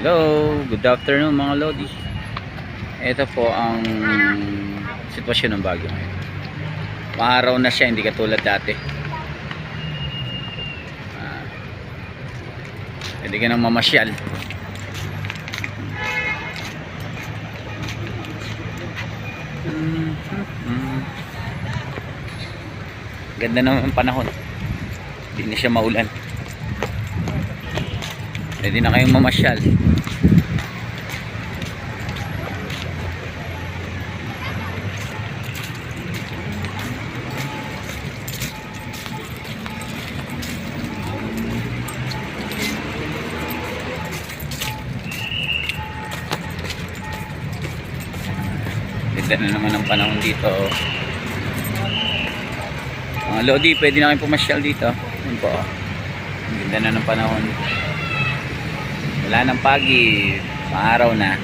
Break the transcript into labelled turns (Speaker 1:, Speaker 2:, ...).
Speaker 1: Hello, good afternoon mga Lodi. Ito po ang sitwasyon ng Baguio ngayon. Maaraw na siya, hindi katulad dati. Ah, pwede ka nang mamasyal. Ganda naman ang panahon. Hindi na siya maulan. Pwede na kayong mamasyal. Ganda na naman ang panahon dito. oh. Mga Lodi, pwede na kayong pumasyal dito. Yun po. oh. Ang ganda na ng panahon. Wala nang pagi. Maaraw na.